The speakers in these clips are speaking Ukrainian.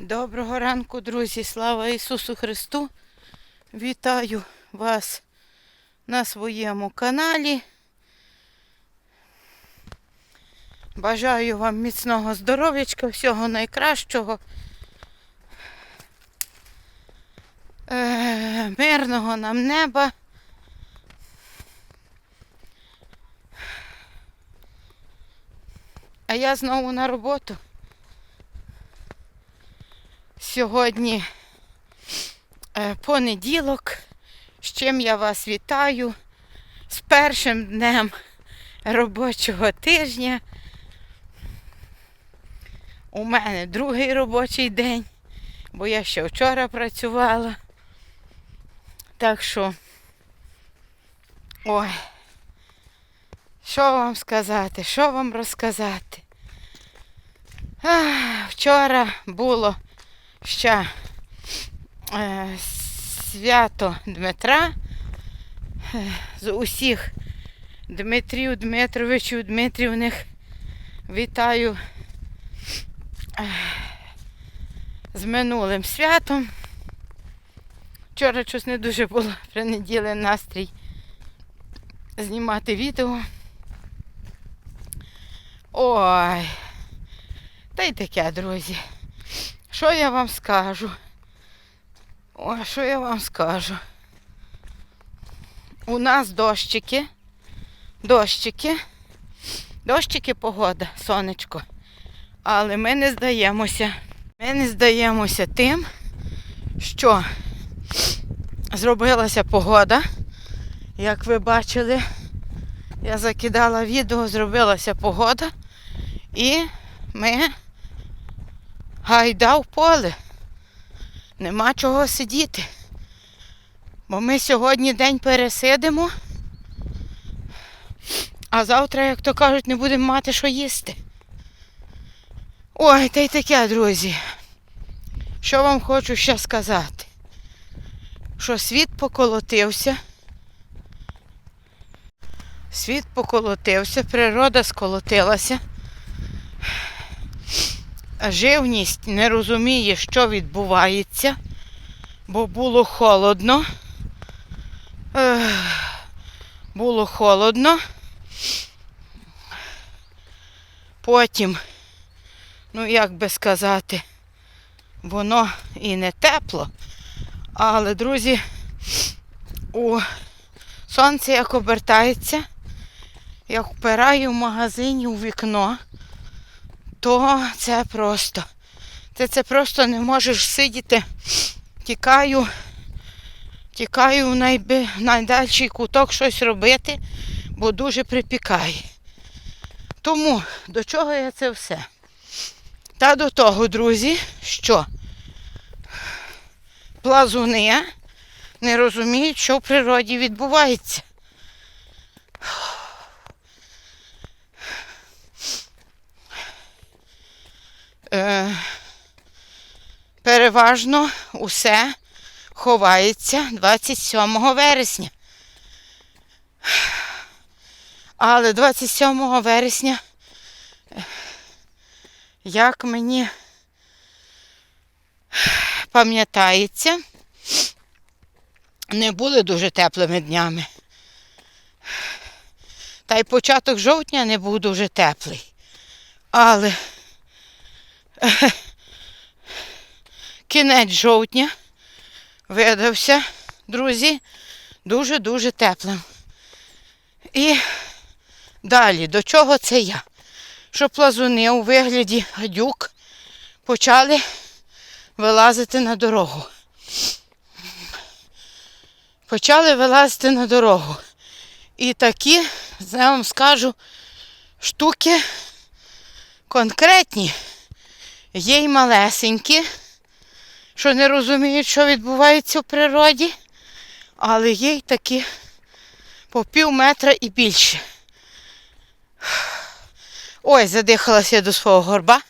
Доброго ранку, друзі! Слава Ісусу Христу! Вітаю вас на своєму каналі. Бажаю вам міцного здоров'ячка, всього найкращого. Е, мирного нам неба. А я знову на роботу. Сьогодні е, понеділок, з чим я вас вітаю з першим днем робочого тижня. У мене другий робочий день, бо я ще вчора працювала. Так що, ой, що вам сказати, що вам розказати? Ах, вчора було ще е, свято Дмитра. Е, З усіх Дмитрів, Дмитровичів, Дмитрівних вітаю е, з минулим святом. Вчора щось не дуже було при неділі настрій знімати відео. Ой, та й таке, друзі. Що я вам скажу? О, що я вам скажу? У нас дощики, дощики, дощики погода, сонечко. Але ми не здаємося. Ми не здаємося тим, що зробилася погода. Як ви бачили, я закидала відео, зробилася погода. І ми гайда в поле. Нема чого сидіти. Бо ми сьогодні день пересидимо, а завтра, як то кажуть, не будемо мати що їсти. Ой, та й таке, друзі. Що вам хочу ще сказати? Що світ поколотився. Світ поколотився, природа сколотилася живність не розуміє, що відбувається, бо було холодно. Було холодно. Потім, ну як би сказати, воно і не тепло. Але, друзі, у сонце як обертається, як впираю в магазині у вікно, то це просто. Ти це просто не можеш сидіти. Тікаю, тікаю в найби, найдальший куток щось робити, бо дуже припікає. Тому до чого я це все? Та до того, друзі, що плазуни не розуміють, що в природі відбувається. Е, переважно усе ховається 27 вересня. Але 27 вересня, як мені пам'ятається, не були дуже теплими днями. Та й початок жовтня не був дуже теплий. Але кінець жовтня видався, друзі, дуже-дуже теплим. І далі, до чого це я? Що плазуни у вигляді гадюк почали вилазити на дорогу. Почали вилазити на дорогу. І такі, я вам скажу, штуки конкретні. Є й малесенькі, що не розуміють, що відбувається в природі, але є й такі по пів метра і більше. Ой, задихалася я до свого горба.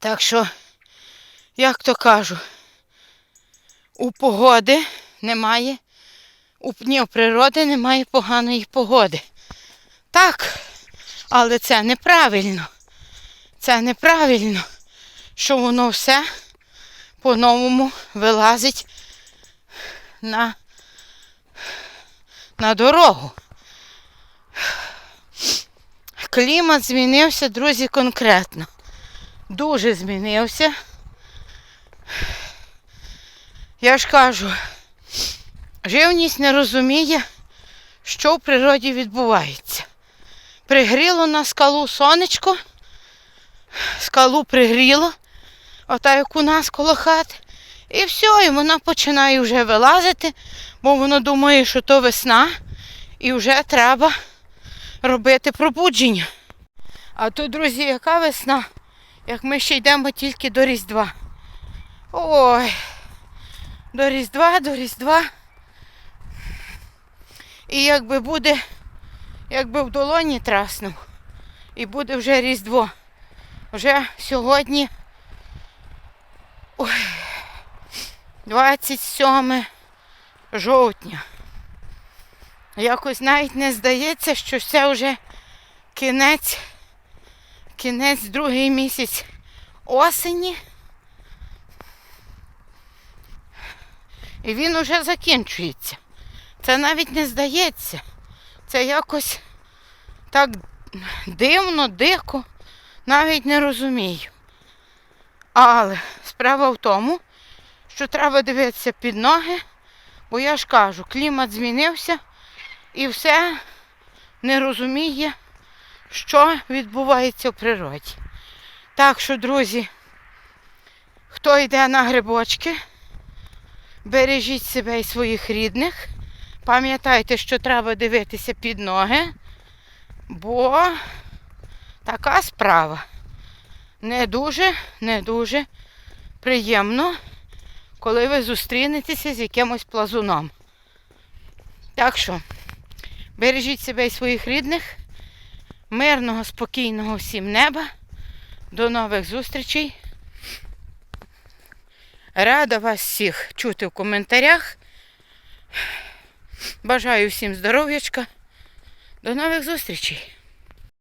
Так що, як то кажу, у погоди немає, у ні, у природи немає поганої погоди. Так. Але це неправильно. це неправильно, що воно все по-новому вилазить на, на дорогу. Клімат змінився, друзі, конкретно. Дуже змінився. Я ж кажу, живність не розуміє, що в природі відбувається. Пригріло на скалу сонечко, скалу пригріло, ота як у нас коло хати. І все, і вона починає вже вилазити, бо воно думає, що то весна, і вже треба робити пробудження. А тут, друзі, яка весна, як ми ще йдемо тільки до Різдва. Ой, до Різдва, до Різдва. І якби буде, якби в долоні траснув, і буде вже Різдво. Вже сьогодні ой, 27 жовтня. Якось навіть не здається, що це вже кінець, кінець другий місяць осені. І він уже закінчується. Це навіть не здається. Це якось так дивно, дико, навіть не розумію. Але справа в тому, що треба дивитися під ноги, бо я ж кажу, клімат змінився і все не розуміє, що відбувається в природі. Так що, друзі, хто йде на грибочки, бережіть себе і своїх рідних. Пам'ятайте, що треба дивитися під ноги, бо така справа. Не дуже, не дуже приємно, коли ви зустрінетеся з якимось плазуном. Так що, бережіть себе і своїх рідних. Мирного, спокійного всім неба. До нових зустрічей. Рада вас всіх чути в коментарях. Бажаю всім здоров'ячка. До нових зустрічей!